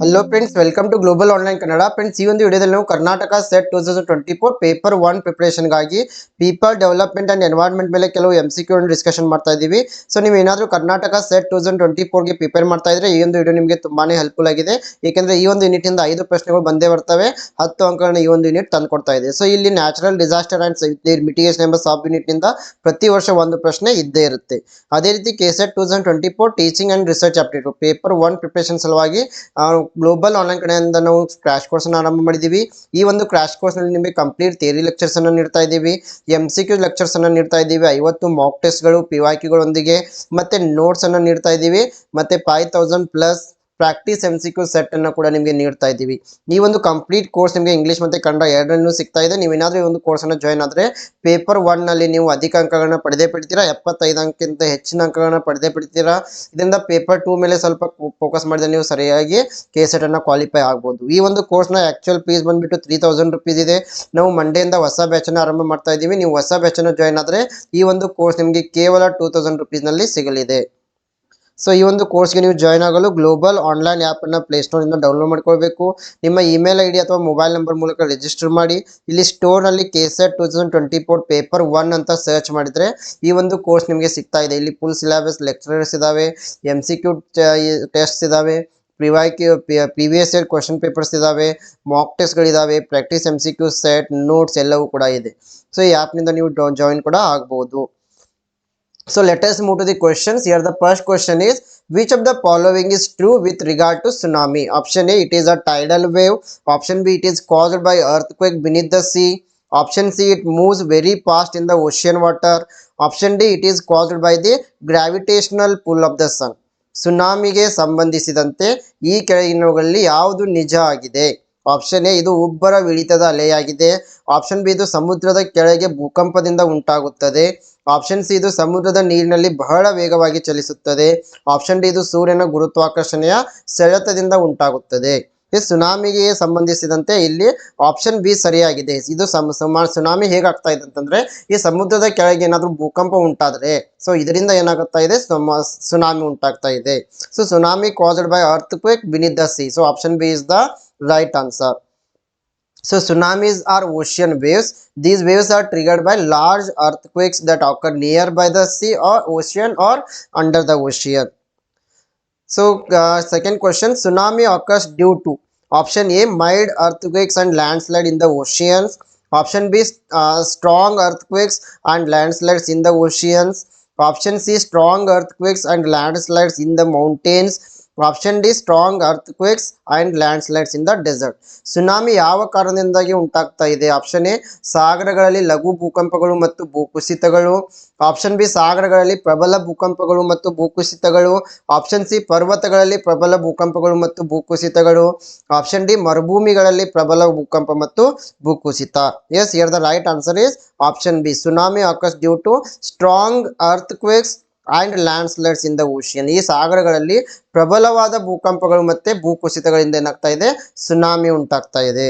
Hello friends welcome to global online Kannada friends ಈ ಒಂದು ವಿಡಿಯೋದಲ್ಲಿ ನಾವು Karnataka SET two thousand twenty four paper one ಪ್ರಿಪರೇಷನ್ಗಾಗಿ people development and environment ಮೇಲೆ ಕೆಲವು M C Q discussion ಮಾಡ್ತಾ ಇದ್ದೀವಿ. ಸೊ ನೀವು ಏನಾದರೂ Karnataka SET two thousand twenty ಫೋರ್ಗೆ prepare ಮಾಡ್ತಾ ಇದ್ರೆ ಈ ಒಂದು ವಿಡಿಯೋ ನಿಮಗೆ ತುಂಬಾನೇ ಹೆಲ್ಪ್ಫುಲ್ ಆಗಿದೆ. ಏಕೆಂದರೆ ಈ ಒಂದು ಯೂನಿಟ್ ಇಂದ ಐದು ಪ್ರಶ್ನೆಗಳು ಬಂದೇ ಬರ್ತವೆ. ಹತ್ತು ಅಂಕಗಳನ್ನ ಈ ಒಂದು ಯೂನಿಟ್ ತಂದುಕೊಡ್ತಾ ಇದೆ. ಸೊ ಇಲ್ಲಿ ನ್ಯಾಚುರಲ್ ಡಿಸಾಸ್ಟರ್ ಅಂಡ್ ಮಿಟಿಗೇಷನ್ ಎಂಬ ಸಬ್ ಯೂನಿಟ್ನಿಂದ ಪ್ರತಿ ವರ್ಷ ಒಂದು ಪ್ರಶ್ನೆ ಇದ್ದೇ ಇರುತ್ತೆ. ಅದೇ ರೀತಿ K SET two thousand twenty four teaching and research update paper one preparation ಸಲುವಾಗಿ ಗ್ಲೋಬಲ್ ಆನ್ಲೈನ್ ಕಡೆಯಿಂದ ನಾವು ಕ್ರಾಶ್ ಕೋರ್ಸ್ ಅನ್ನು ಆರಂಭ ಮಾಡಿದ್ದೀವಿ. ಈ ಒಂದು ಕ್ರಾಶ್ ಕೋರ್ಸ್ನಲ್ಲಿ ನಿಮಗೆ ಕಂಪ್ಲೀಟ್ ಥಿಯರಿ ಲೆಕ್ಚರ್ಸ್ ಅನ್ನು ನೀಡ್ತಾ ಇದ್ದೀವಿ. ಎಂ ಸಿ ಕ್ಯೂ ಲೆಕ್ಚರ್ಸ್ ಅನ್ನು ನೀಡ್ತಾ ಇದ್ದೀವಿ. ಐವತ್ತು ಮಾಕ್ ಟೆಸ್ಟ್ಗಳು ಪಿ ವೈ ಕ್ಯೂಗಳೊಂದಿಗೆ ಮತ್ತೆ ನೋಟ್ಸ್ ಅನ್ನು ನೀಡ್ತಾ ಇದ್ದೀವಿ. ಮತ್ತೆ five thousand plus practice M C Q set ಅನ್ನು ಕೂಡ ನಿಮಗೆ ನೀಡ್ತಾ ಇದ್ದೀವಿ. ಈ ಒಂದು ಕಂಪ್ಲೀಟ್ ಕೋರ್ಸ್ ನಿಮಗೆ ಇಂಗ್ಲೀಷ್ ಮತ್ತೆ ಕನ್ನಡ ಎರಡನ್ನೂ ಸಿಗ್ತಾ ಇದೆ. ನೀವು ಏನಾದರೂ ಈ ಒಂದು ಕೋರ್ಸ್ ಅನ್ನು ಜಾಯ್ನ್ ಆದರೆ ಪೇಪರ್ ಒನ್ನಲ್ಲಿ ನೀವು ಅಧಿಕ ಅಂಕಗಳನ್ನ ಪಡೆದೇ ಪಡ್ತೀರಾ ಎಪ್ಪತ್ತೈದು ಅಂಕಕ್ಕಿಂತ ಹೆಚ್ಚಿನ ಅಂಕಗಳನ್ನ ಪಡೆದೇ ಪಡ್ತೀರಾ ಇದರಿಂದ ಪೇಪರ್ ಟೂ ಮೇಲೆ ಸ್ವಲ್ಪ ಫೋಕಸ್ ಮಾಡಿದ್ರೆ ನೀವು ಸರಿಯಾಗಿ ಕೆ ಸೆಟ್ ಅನ್ನ ಕ್ವಾಲಿಫೈ ಆಗ್ಬೋದು. ಈ ಒಂದು ಕೋರ್ಸ್ನ ಆಕ್ಚುಯಲ್ ಫೀಸ್ ಬಂದ್ಬಿಟ್ಟು ತ್ರೀ ತೌಸಂಡ್ ರುಪೀಸ್ ಇದೆ. ನಾವು ಮಂಡೆಯಿಂದ ಹೊಸ ಬ್ಯಾಚ್ ಅನ್ನು ಆರಂಭ ಮಾಡ್ತಾ ಇದ್ದೀವಿ. ನೀವು ಹೊಸ ಬ್ಯಾಚ್ ಅನ್ನು ಜಾಯ್ನ್ ಆದರೆ ಈ ಒಂದು ಕೋರ್ಸ್ ನಿಮಗೆ ಕೇವಲ ಟೂ ತೌಸಂಡ್ ರುಪೀಸ್ನಲ್ಲಿ ಸಿಗಲಿದೆ. ಸೊ ಈ ಒಂದು ಕೋರ್ಸ್ಗೆ ನೀವು ಜಾಯ್ನ್ ಆಗಲು ಗ್ಲೋಬಲ್ ಆನ್ಲೈನ್ ಆ್ಯಪನ್ನು ಪ್ಲೇಸ್ಟೋರಿಂದ ಡೌನ್ಲೋಡ್ ಮಾಡ್ಕೊಳ್ಬೇಕು. ನಿಮ್ಮ ಇಮೇಲ್ ಐ ಡಿ ಅಥವಾ ಮೊಬೈಲ್ ನಂಬರ್ ಮೂಲಕ ರಿಜಿಸ್ಟರ್ ಮಾಡಿ. ಇಲ್ಲಿ ಸ್ಟೋರ್ನಲ್ಲಿ K SET two thousand twenty four paper one ಅಂತ ಸರ್ಚ್ ಮಾಡಿದರೆ ಈ ಒಂದು ಕೋರ್ಸ್ ನಿಮಗೆ ಸಿಗ್ತಾ ಇದೆ. ಇಲ್ಲಿ ಫುಲ್ ಸಿಲೆಬಸ್ ಲೆಕ್ಚರರ್ಸ್ ಇದ್ದಾವೆ ಎಂ ಸಿ ಕ್ಯೂ ಟೆಸ್ಟ್ಸ್ ಇದ್ದಾವೆ ಪ್ರಿವೈ ಪ್ರಿವಿಯಸ್ ಇಯರ್ ಕ್ವಶನ್ ಪೇಪರ್ಸ್ ಇದ್ದಾವೆ mock ಟೆಸ್ಟ್ಗಳಿದ್ದಾವೆ practice M C Q set notes ಎಲ್ಲವೂ ಕೂಡ ಇದೆ. ಸೊ ಈ ಆ್ಯಪ್ನಿಂದ ನೀವು ಜಾಯಿನ್ ಕೂಡ ಆಗ್ಬೋದು. So let us move to the questions. Here the first question is which of the following is true with regard to tsunami? Option A it is a tidal wave. Option B it is caused by earthquake beneath the sea. Option C it moves very fast in the ocean water. Option D it is caused by the gravitational pull of the sun. ಸುನಾಮಿಗೆ ಸಂಬಂಧಿಸಿದಂತೆ ಈ ಕೆಳಗಿನವುಗಳಲ್ಲಿ ಯಾವುದು ನಿಜ ಆಗಿದೆ option A ಇದು ಉಬ್ಬರ ಇಳಿತದ ಅಲೆಯಾಗಿದೆ option B ಇದು ಸಮುದ್ರದ ಕೆಳಗೆ ಭೂಕಂಪದಿಂದ ಉಂಟಾಗುತ್ತದೆ ಆಪ್ಷನ್ ಸಿ ಇದು ಸಮುದ್ರದ ನೀರಿನಲ್ಲಿ ಬಹಳ ವೇಗವಾಗಿ ಚಲಿಸುತ್ತದೆ. ಆಪ್ಷನ್ ಡಿ ಇದು ಸೂರ್ಯನ ಗುರುತ್ವಾಕರ್ಷಣೆಯ ಸೆಳೆತದಿಂದ ಉಂಟಾಗುತ್ತದೆ. ಈ ಸುನಾಮಿಗೆ ಸಂಬಂಧಿಸಿದಂತೆ ಇಲ್ಲಿ ಆಪ್ಷನ್ ಬಿ ಸರಿಯಾಗಿದೆ. ಇದು ಸುನಾಮಿ ಹೇಗಾಗ್ತಾ ಇದೆ ಅಂತಂದ್ರೆ, ಈ ಸಮುದ್ರದ ಕೆಳಗೆ ಏನಾದರೂ ಭೂಕಂಪ ಉಂಟಾದ್ರೆ ಸೊ ಇದರಿಂದ ಏನಾಗುತ್ತಾ ಇದೆ ಸುನಾಮಿ ಉಂಟಾಗ್ತಾ ಇದೆ. So tsunami caused by earthquake beneath the sea so option B is the right answer. So tsunamis are ocean waves. These waves are triggered by large earthquakes that occur near by the sea or ocean or under the ocean. So uh, second question, tsunami occurs due to option A, mild earthquakes and landslide in the oceans. Option B, uh, strong earthquakes and landslides in the oceans. Option C, strong earthquakes and landslides in the mountains. Option D strong earthquakes and landslides in the desert tsunami ಯಾವ ಕಾರಣದಿಂದಾಗಿ ಉಂಟಾಗ್ತಾ ಇದೆ? Option A ಸಾಗರಗಳಲ್ಲಿ ಲಘು ಭೂಕಂಪಗಳು ಮತ್ತು ಭೂಕುಸಿತಗಳು. Option B ಸಾಗರಗಳಲ್ಲಿ ಪ್ರಬಲ ಭೂಕಂಪಗಳು ಮತ್ತು ಭೂಕುಸಿತಗಳು. Option C ಪರ್ವತಗಳಲ್ಲಿ ಪ್ರಬಲ ಭೂಕಂಪಗಳು ಮತ್ತು ಭೂಕುಸಿತಗಳು. ಆಪ್ಷನ್ ಡಿ ಮರುಭೂಮಿಗಳಲ್ಲಿ ಪ್ರಬಲ ಭೂಕಂಪ ಮತ್ತು ಭೂಕುಸಿತ. Yes here the right answer is option B tsunami occurs due to strong earthquakes and landslides in the ocean ಈ ಸಾಗರಗಳಲ್ಲಿ ಪ್ರಬಲವಾದ ಭೂಕಂಪಗಳು ಮತ್ತೆ ಭೂಕುಸಿತಗಳಿಂದ ಏನಾಗ್ತಾ ಇದೆ? ಸುನಾಮಿ ಉಂಟಾಗ್ತಾ ಇದೆ.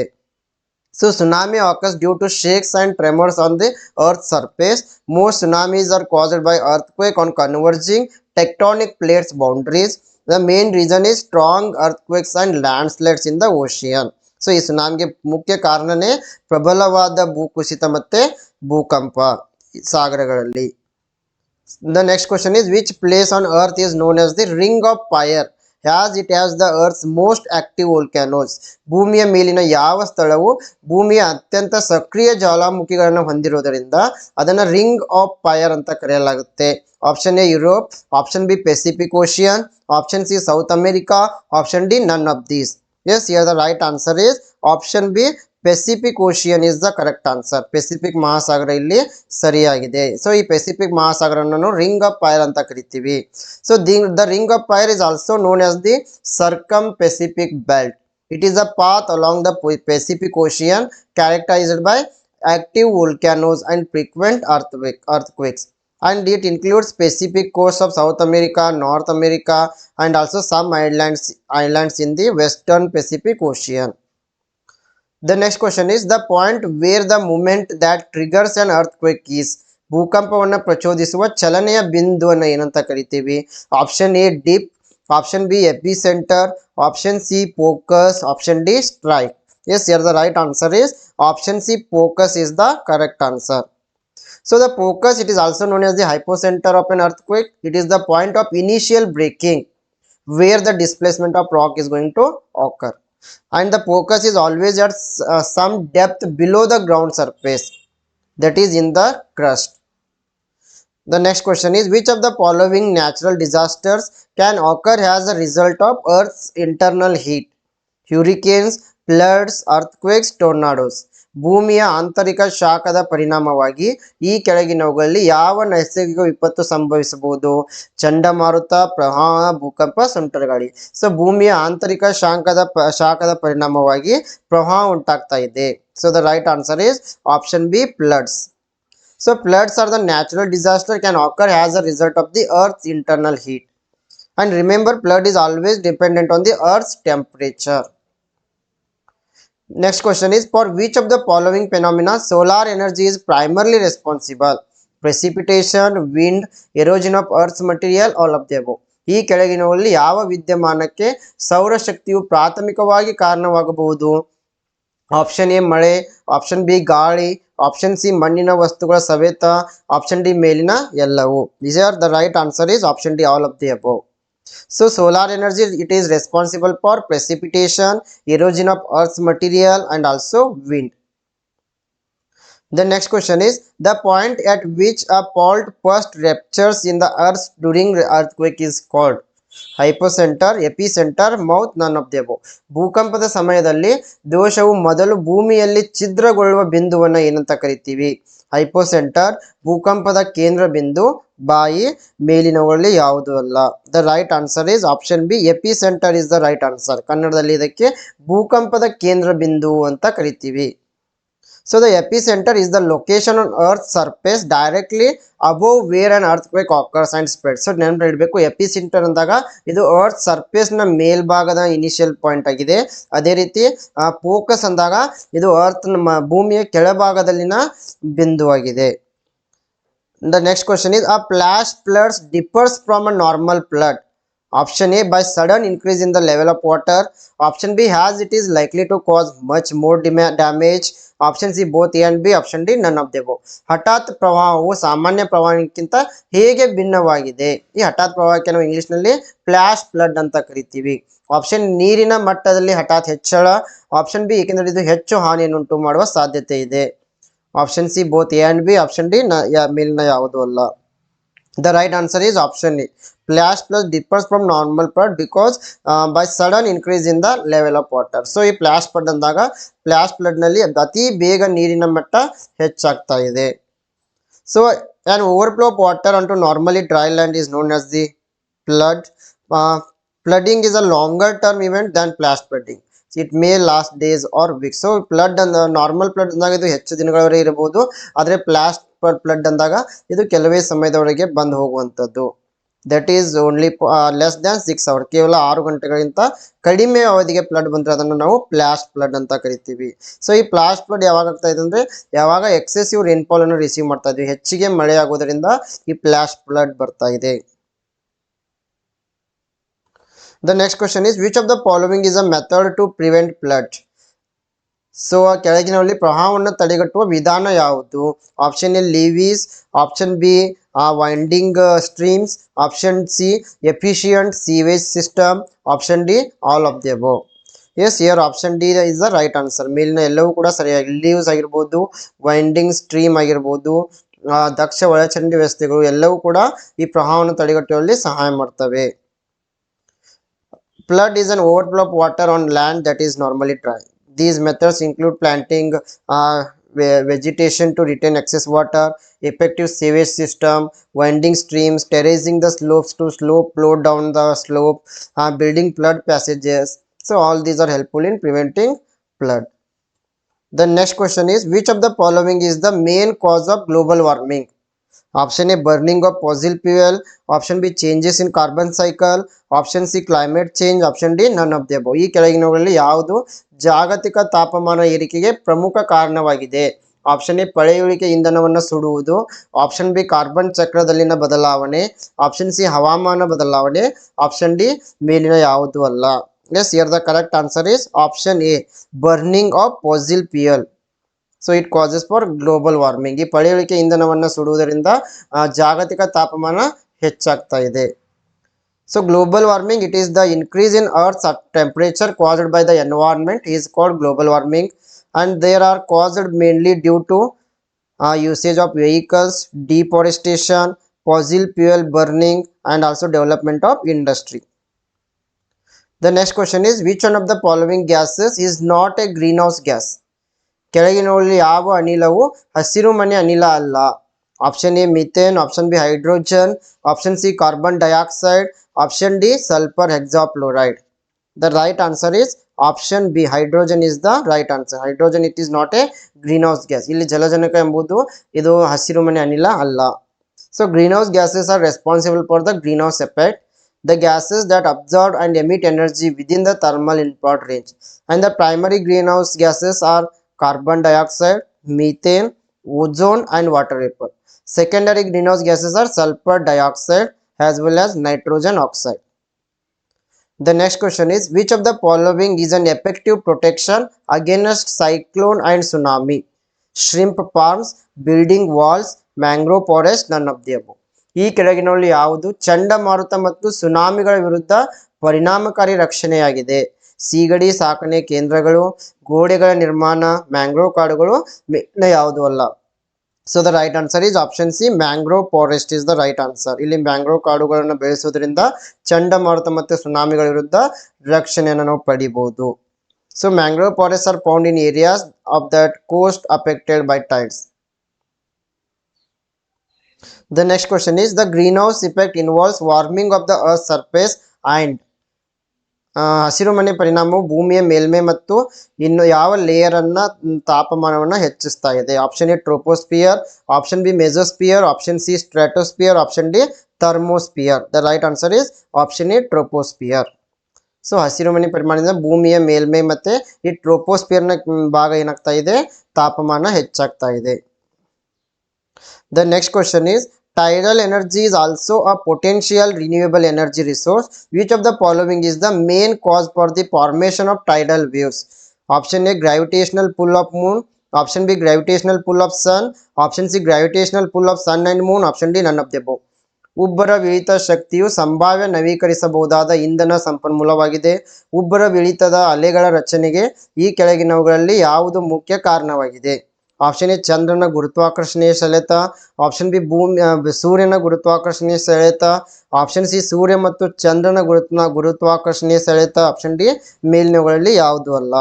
So tsunami occurs due to shakes and tremors on the earth surface most tsunamis are caused by earthquake on converging tectonic plates boundaries the main reason is strong earthquakes and landslides in the ocean so ಈ ಸುನಾಮಿಗೆ ಮುಖ್ಯ ಕಾರಣನೇ ಪ್ರಬಲವಾದ ಭೂಕುಸಿತ ಮತ್ತೆ ಭೂಕಂಪ ಸಾಗರಗಳಲ್ಲಿ. The next question is which place on earth is known as the ring of fire as it has the earth's most active volcanoes ಭೂಮಿಯ ಮೇಲಿನ ಯಾವ ಸ್ಥಳವು ಭೂಮಿಯ ಅತ್ಯಂತ ಸಕ್ರಿಯ ಜ್ವಾಲಾಮುಖಿಗಳನ್ನು ಹೊಂದಿರೋದರಿಂದ ಅದನ್ನ ರಿಂಗ್ ಆಫ್ ಫೈರ್ ಅಂತ ಕರೆಯಲಾಗುತ್ತೆ option A Europe option B Pacific Ocean option C South America option D none of these is here the right answer is option B Pacific Ocean is the correct answer Pacific ಮಹಾಸಾಗರ ಇಲ್ಲಿ ಸರಿಯಾಗಿದೆ so ಈ Pacific ಮಹಾಸಾಗರವನ್ನು ring of fire ಅಂತ ಕರಿತೀವಿ so the the ring of fire is also known as the circum Pacific belt it is a path along the Pacific Ocean characterized by active volcanoes and frequent earthquake, earthquakes and it includes Pacific coast of South America, North America and also some islands islands in the western Pacific Ocean. The next question is the point where the moment that triggers an earthquake is ಭೂಕಂಪವನ್ನು ಪ್ರಚೋದಿಸುವ ಚಲನೆಯ ಬಿಂದುವನ್ನು ಏನಂತ ಕರಿತೀವಿ option A dip option B epicentre option c focus option d strike yes here the right answer is option c focus is the correct answer so the focus it is also known as the hypocenter of an earthquake it is the point of initial breaking where the displacement of rock is going to occur and the focus is always at uh, some depth below the ground surface that is in the crust. The next question is which of the following natural disasters can occur as a result of earth's internal heat? Hurricanes floods earthquakes tornadoes ಭೂಮಿಯ ಆಂತರಿಕ ಶಾಖದ ಪರಿಣಾಮವಾಗಿ ಈ ಕೆಳಗಿನವುಗಳಲ್ಲಿ ಯಾವ ನೈಸರ್ಗಿಕ ವಿಪತ್ತು ಸಂಭವಿಸಬಹುದು? ಚಂಡಮಾರುತ ಪ್ರವಾಹ ಭೂಕಂಪ ಸುಂಟರಗಾಳಿ ಸೊ ಭೂಮಿಯ ಆಂತರಿಕ ಶಾಖದ ಶಾಖದ ಪರಿಣಾಮವಾಗಿ ಪ್ರವಾಹ ಉಂಟಾಗ್ತಾ ಇದೆ. So the right answer is option B floods so floods are the natural disaster can occur as a result of the earth internal heat and remember flood is always dependent on the earth's temperature. Next question is for which of the following phenomena solar energy is primarily responsible? Precipitation, wind, erosion of earth's material, all of the above. ಈ ಕೆಳಗಿನವಲ್ಲಿ ಯಾವ ವಿದ್ಯಮಾನಕ್ಕೆ ಸೌರಶಕ್ತಿಯು ಪ್ರಾಥಮಿಕವಾಗಿ ಕಾರಣವಾಗಬಹುದು option A ಮಳೆ option B ಗಾಳಿ option C ಮಣ್ಣಿನ ವಸ್ತುಗಳ ಸವೆತ ಆಪ್ಷನ್ ಡಿ ಮೇಲಿನ ಎಲ್ಲವು this are the right answer is option D all of the above so solar energy it is responsible for precipitation erosion of earth's material and also wind the next question is the point at which a fault first ruptures in the earth during the earthquake is called hypocentre epicentre mouth none of the above ಭೂಕಂಪದ ಸಮಯದಲ್ಲಿ ದೋಷವು ಮೊದಲು ಭೂಮಿಯಲ್ಲಿ ಛಿದ್ರಗೊಳ್ಳುವ ಬಿಂದುವನ್ನ ಏನಂತ ಕರಿತೀವಿ ಹೈಪೋಸೆಂಟರ್, ಭೂಕಂಪದ ಕೇಂದ್ರ ಬಿಂದು, ಬಾಯಿ ಮೇಲಿನವುಗಳಲ್ಲಿ ಯಾವುದು ಅಲ್ಲ? The right answer is option B epicentre is the right answer ಕನ್ನಡದಲ್ಲಿ ಇದಕ್ಕೆ ಭೂಕಂಪದ ಕೇಂದ್ರ ಬಿಂದು ಅಂತ ಕರಿತೀವಿ. So the epicentre is the location on earth surface directly above where an earthquake occurs and ಸ್ಪರ್ಡ್ಸ್ ನೆನ್ರೇಡ್ಬೇಕು ಎಪಿ ಸೆಂಟರ್ ಅಂದಾಗ ಇದು ಅರ್ಥ್ ಸರ್ಫೇಸ್ನ ಮೇಲ್ ಇನಿಷಿಯಲ್ ಪಾಯಿಂಟ್ ಆಗಿದೆ. ಅದೇ ರೀತಿ ಫೋಕಸ್ ಅಂದಾಗ ಇದು ಅರ್ಥ್ ಭೂಮಿಯ ಕೆಳಭಾಗದಲ್ಲಿನ ಬಿಂದುವಾಗಿದೆ the next question is a flash floods differs from a normal flood option A by sudden increase in the level of water option B has it is likely to cause much more ಡಿಮ್ಯಾ damage Option C both A and B. Option D of the above. ಹಠಾತ್ ಪ್ರವಾಹವು ಸಾಮಾನ್ಯ ಪ್ರವಾಹಕ್ಕಿಂತ ಹೇಗೆ ಭಿನ್ನವಾಗಿದೆ ಈ ಹಠಾತ್ ಪ್ರವಾಹಕ್ಕೆ ನಾವು ಇಂಗ್ಲಿಷ್ನಲ್ಲಿ ಫ್ಲಾಶ್ ಫ್ಲಡ್ ಅಂತ ಕರಿತೀವಿ ಆಪ್ಷನ್ ನೀರಿನ ಮಟ್ಟದಲ್ಲಿ ಹಠಾತ್ ಹೆಚ್ಚಳ ಆಪ್ಷನ್ ಬಿ ಏಕೆಂದರೆ ಇದು ಹೆಚ್ಚು ಹಾನಿಯನ್ನುಂಟು ಮಾಡುವ ಸಾಧ್ಯತೆ ಇದೆ option C both A and B option D ನ ಮೇಲಿನ ಯಾವುದೂ ಅಲ್ಲ the right answer is option A flash floods differs from normal flood because by sudden increase in the level of water so ಈ ಫ್ಲಾಶ್ ಫ್ಲಡ್ ಅಂದಾಗ ಫ್ಲಾಶ್ನಲ್ಲಿ ಅತಿ ಬೇಗ ನೀರಿನ ಮಟ್ಟ ಹೆಚ್ಚಾಗ್ತಾ ಇದೆ. So an overflow of water onto normally dry land is known as the flood flooding is a longer term event than flash flooding it may last days or week so flood ಅಂದ normal flood ಅಂದಾಗ ಇದು ಹೆಚ್ಚು ದಿನಗಳವರೆಗೆ ಇರಬಹುದು. ಆದರೆ flash flood ಅಂದಾಗ ಇದು ಕೆಲವೇ ಸಮಯದವರೆಗೆ ಬಂದು ಹೋಗುವಂಥದ್ದು. That is only less than six hour ಕೇವಲ ಆರು ಗಂಟೆಗಳಿಗಿಂತ ಕಡಿಮೆ ಅವಧಿಗೆ ಫ್ಲಡ್ ಬಂದರೆ ಅದನ್ನು ನಾವು ಪ್ಲಾಸ್ಟ್ ಫ್ಲಡ್ ಅಂತ ಕರಿತೀವಿ. ಸೊ ಈ ಪ್ಲಾಸ್ಟ್ ಫ್ಲಡ್ ಯಾವಾಗ ಆಗ್ತಾ ಇದೆ ಅಂದರೆ ಯಾವಾಗ ಎಕ್ಸೆಸಿವ್ ರೇನ್ಫಾಲ್ ಅನ್ನು ರಿಸೀವ್ ಮಾಡ್ತಾ ಇದ್ವಿ. ಹೆಚ್ಚಿಗೆ ಮಳೆ ಆಗೋದ್ರಿಂದ ಈ ಪ್ಲಾಸ್ಟ್ ಫ್ಲಡ್ ಬರ್ತಾ ಇದೆ. The next question is which of the following is a method to prevent flood? So ಕೆಳಗಿನಲ್ಲಿ ಪ್ರವಾಹವನ್ನು ತಡೆಗಟ್ಟುವ ವಿಧಾನ ಯಾವುದು? Option A levees option B winding streams option C efficient sewage system option D all of the above yes here option D is the right answer ಮೇಲಿನ ಎಲ್ಲವೂ ಕೂಡ ಸರಿಯಾಗಿ leaves ಆಗಿರ್ಬೋದು winding stream ಆಗಿರ್ಬೋದು ದಕ್ಷ ಒಳಚರಂಡಿ ವ್ಯವಸ್ಥೆಗಳು ಎಲ್ಲವೂ ಕೂಡ ಈ ಪ್ರವಾಹವನ್ನು ತಡೆಗಟ್ಟುವಲ್ಲಿ ಸಹಾಯ ಮಾಡ್ತವೆ. Flood is an overflow of water on land that is normally dry. These methods include planting uh, vegetation to retain excess water, effective sewage system, winding streams, terracing the slopes to slope flow down the slope, uh, building flood passages. So all these are helpful in preventing flood. The next question is which of the following is the main cause of global warming? Option A burning of fossil fuel, option B changes in carbon cycle option C climate change option D none of the above ಈ ಕೆಳಗಿನವುಗಳಲ್ಲಿ ಯಾವುದು ಜಾಗತಿಕ ತಾಪಮಾನ ಏರಿಕೆಗೆ ಪ್ರಮುಖ ಕಾರಣವಾಗಿದೆ? Option A ಪಳೆಯುಳಿಕೆ ಇಂಧನವನ್ನು ಸುಡುವುದು. ಆಪ್ಷನ್ ಬಿ ಕಾರ್ಬನ್ ಚಕ್ರದಲ್ಲಿನ ಬದಲಾವಣೆ. ಆಪ್ಷನ್ ಸಿ ಹವಾಮಾನ ಬದಲಾವಣೆ. ಆಪ್ಷನ್ ಡಿ ಮೇಲಿನ ಯಾವುದು ಅಲ್ಲ. Yes here the correct answer is option A burning of fossil fuel. so it causes for global warming ಈ ಪಳೆಯುಳಿಕೆ ಇಂಧನವನ್ನು ಸುಡುವುದರಿಂದ ಆ, ಜಾಗತಿಕ ತಾಪಮಾನ ಹೆಚ್ಚಾಗ್ತಾ ಇದೆ so global warming it is the increase in earth temperature caused by the environment is called global warming and there are caused mainly due to usage of vehicles deforestation fossil fuel burning and also development of industry the next question is which one of the following gases is not a greenhouse gas ಕೆಳಗಿನಲ್ಲಿ ಯಾವ ಅನಿಲವು ಹಸಿರುಮನೆ ಅನಿಲ ಅಲ್ಲ. Option A methane, option B hydrogen, option C carbon dioxide, option D sulphur hexafluoride the right answer is option B hydrogen is the right answer hydrogen it is not a green house gas ಇಲ್ಲಿ ಜಲಜನಕ ಎಂಬುದು ಇದು ಹಸಿರು ಮನೆ ಅನಿಲ ಅಲ್ಲ. So green house gases are responsible for the green house the gases that absorb and emit energy within the thermal input range. And the primary greenhouse gases are carbon dioxide methane ozone and water vapor secondary greenhouse gases are sulfur dioxide as well as nitrogen oxide the next question is which of the following is an effective protection against cyclone and tsunami shrimp farms building walls mangrove forest none of the above ಈ ಕೆಳಗಿನಲ್ಲಿ ಯಾವುದು ಚಂಡಮಾರುತ ಮತ್ತು ಸುನಾಮಿಗಳ ವಿರುದ್ಧ ಪರಿಣಾಮಕಾರಿ ರಕ್ಷಣೆಯಾಗಿದೆ ಸೀಗಡಿ ಸಾಕಣೆ ಕೇಂದ್ರಗಳು ಗೋಡೆಗಳ ನಿರ್ಮಾಣ ಮ್ಯಾಂಗ್ರೋವ್ ಕಾಡುಗಳು ಯಾವುದು ಅಲ್ಲ. So the right answer is option C mangrove forest is the right answer ಇಲ್ಲಿ ಮ್ಯಾಂಗ್ರೋವ್ ಕಾಡುಗಳನ್ನು ಬೆಳೆಸೋದ್ರಿಂದ ಚಂಡಮಾರುತ ಮತ್ತು ಸುನಾಮಿಗಳ ವಿರುದ್ಧ ರಕ್ಷಣೆಯನ್ನು ನಾವು ಪಡಿಬಹುದು so mangrove forest are found in areas of that coast affected by tides the next question is the green house effect involves warming of the earth surface ಆ, ಹಸಿರು ಮನೆ ಪರಿಣಾಮವು ಭೂಮಿಯ ಮೇಲ್ಮೈ ಮತ್ತು ಇನ್ನು ಯಾವ ಲೇಯರ್ ಅನ್ನ ತಾಪಮಾನವನ್ನು ಹೆಚ್ಚಿಸ್ತಾ ಇದೆ? Option A troposphere option B mesosphere option C stratosphere option D thermosphere the right answer is option A troposphere so ಹಸಿರುಮನೆ ಪರಿಮಾಣದಿಂದ ಭೂಮಿಯ ಮೇಲ್ಮೈ ಮತ್ತೆ ಈ ಟ್ರೋಪೋಸ್ಪಿಯರ್ನ ಭಾಗ ಏನಾಗ್ತಾ ಇದೆ? ತಾಪಮಾನ ಹೆಚ್ಚಾಗ್ತಾ ಇದೆ. The next question is tidal energy is also a potential renewable energy resource. Which of the following is the main cause for the formation of tidal waves? Option A gravitational pull of moon. Option B gravitational pull of sun. Option C gravitational pull of sun and moon. Option D none of the above. ಉಬ್ಬರ ಇಳಿತ ಶಕ್ತಿಯು ಸಂಭಾವ್ಯ ನವೀಕರಿಸಬಹುದಾದ ಇಂಧನ ಸಂಪನ್ಮೂಲವಾಗಿದೆ ಉಬ್ಬರ ಇಳಿತದ ಅಲೆಗಳ ರಚನೆಗೆ ಈ ಕೆಳಗಿನವುಗಳಲ್ಲಿ ಯಾವುದು ಮುಖ್ಯ ಕಾರಣವಾಗಿದೆ ಆಪ್ಷನ್ ಎ ಚಂದ್ರನ ಗುರುತ್ವಾಕರ್ಷಣೆಯ ಸೆಳೆತ. ಆಪ್ಷನ್ ಬಿ ಭೂಮಿ ಸೂರ್ಯನ ಗುರುತ್ವಾಕರ್ಷಣೆಯ ಸೆಳೆತ. ಆಪ್ಷನ್ ಸಿ ಸೂರ್ಯ ಮತ್ತು ಚಂದ್ರನ ಗುರುತ್ನ ಗುರುತ್ವಾಕರ್ಷಣೆಯ ಸೆಳೆತ. ಆಪ್ಷನ್ ಡಿ ಮೇಲಿನವುಗಳಲ್ಲಿ ಯಾವುದು ಅಲ್ಲ.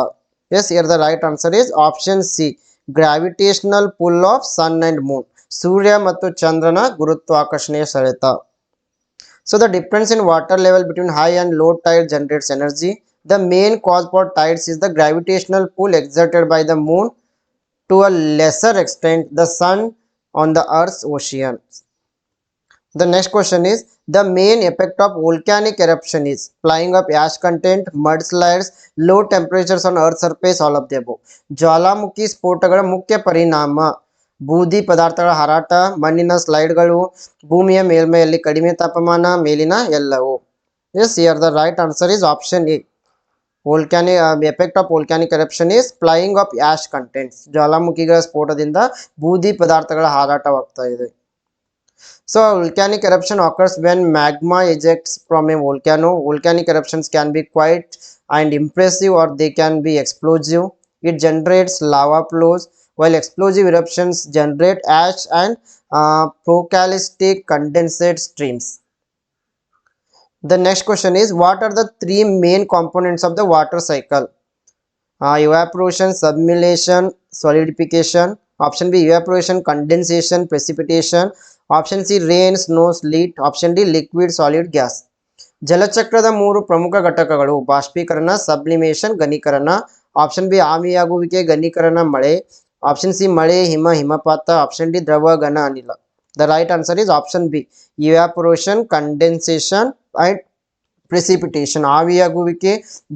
Yes here the right answer is option C gravitational pull of sun and moon ಸೂರ್ಯ ಮತ್ತು ಚಂದ್ರನ ಗುರುತ್ವಾಕರ್ಷಣೆಯ ಸೆಳೆತ. So the difference in water level between high and low tide generates energy the main cause for tides is the gravitational pull exerted by the moon. To a lesser extent the sun on the earth's oceans. The next question is the main effect of volcanic eruption is flying up ash content, mudslides, low temperatures on earth surface, all of the above. ಜ್ವಾಲಾಮುಖಿ ಸ್ಫೋಟಗಳ ಮುಖ್ಯ ಪರಿಣಾಮ ಬೂದಿ ಪದಾರ್ಥಗಳ ಹಾರಾಟ ಮಣ್ಣಿನ ಸ್ಲೈಡ್ಗಳು ಭೂಮಿಯ ಮೇಲ್ಮೈಯಲ್ಲಿ ಕಡಿಮೆ ತಾಪಮಾನ ಮೇಲಿನ ಎಲ್ಲವು yes here the right answer is option A volcanic effect of volcanic eruption is flying of ash contents ಜ್ವಾಲಾಮುಖಿಗಳ ಸ್ಫೋಟದಿಂದ ಬೂದಿ ಪದಾರ್ಥಗಳ ಹಾರಾಟವಾಗ್ತಾ ಇದೆ so volcanic eruption occurs when magma ejects from a volcano volcanic eruptions can be quite and impressive or they can be explosive it generates lava flows while explosive eruptions generate ash and uh, procalcistic condensate streams The next question is what are the three main components of the water cycle uh, evaporation sublimation solidification option b evaporation condensation precipitation option c rain snow sleet option d liquid solid gas ಜಲಚಕ್ರದ ಮೂರು ಪ್ರಮುಖ ಘಟಕಗಳು ಬಾಷ್ಪೀಕರಣ sublimation ಘನೀಕರಣ option B ಆವಿಯಾಗುವಿಕೆ ಘನೀಕರಣ ಮಳೆ option C ಮಳೆ ಹಿಮ ಹಿಮಪಾತ ಆಪ್ಷನ್ ಡಿ ದ್ರವ ಘನ ಅನಿಲ the right answer is option B Evaporation, condensation and precipitation ಆವಿಯಾಗುವಿಕೆ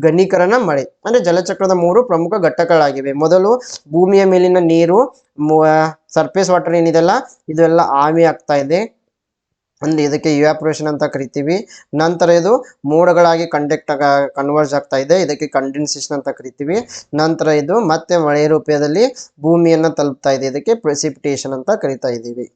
ಘನೀಕರಣ ಮಳೆ. ಅಂದರೆ ಜಲಚಕ್ರದ ಮೂರು ಪ್ರಮುಖ ಘಟ್ಟಗಳಾಗಿವೆ ಮೊದಲು ಭೂಮಿಯ ಮೇಲಿನ ನೀರು ಸರ್ಫೇಸ್ ವಾಟರ್ ಏನಿದೆಲ್ಲ? ಇದೆಲ್ಲ ಆವಿ ಆಗ್ತಾ ಇದೆ. ಅಂದ್ರೆ ಇದಕ್ಕೆ ಇವ್ಯಾಪ್ರೇಷನ್ ಅಂತ ಕರಿತೀವಿ. ನಂತರ ಇದು ಮೋಡಗಳಾಗಿ ಕಂಡಕ್ಟ್ ಕನ್ವರ್ಜ್ ಆಗ್ತಾ ಇದೆ. ಇದಕ್ಕೆ ಕಂಡೆನ್ಸೇಷನ್ ಅಂತ ಕರಿತೀವಿ. ನಂತರ ಇದು ಮತ್ತೆ ಮಳೆ ರೂಪದಲ್ಲಿ ಭೂಮಿಯನ್ನು ತಲುಪ್ತಾ ಇದೆ. ಇದಕ್ಕೆ ಪ್ರೆಸಿಪಿಟೇಷನ್ ಅಂತ ಕರಿತಾ ಇದ್ದೀವಿ.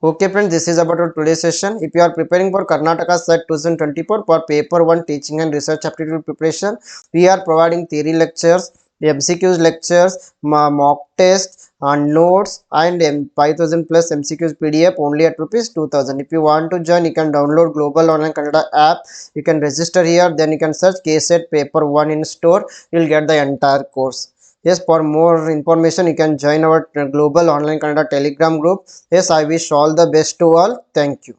Okay friends, this is about our today's session. If you are preparing for Karnataka SET 2024 for paper 1 teaching and research aptitude preparation, we are providing theory lectures, MCQs lectures, mock tests and notes and M 5000 plus MCQs PDF only at rupees 2000. If you want to join, you can download Global Online Kannada app. You can register here, then you can search KSET paper 1 in store. You'll get the entire course. Yes, for more information, you can join our Global Online canada Telegram group. Yes, I wish all the best to all. Thank you.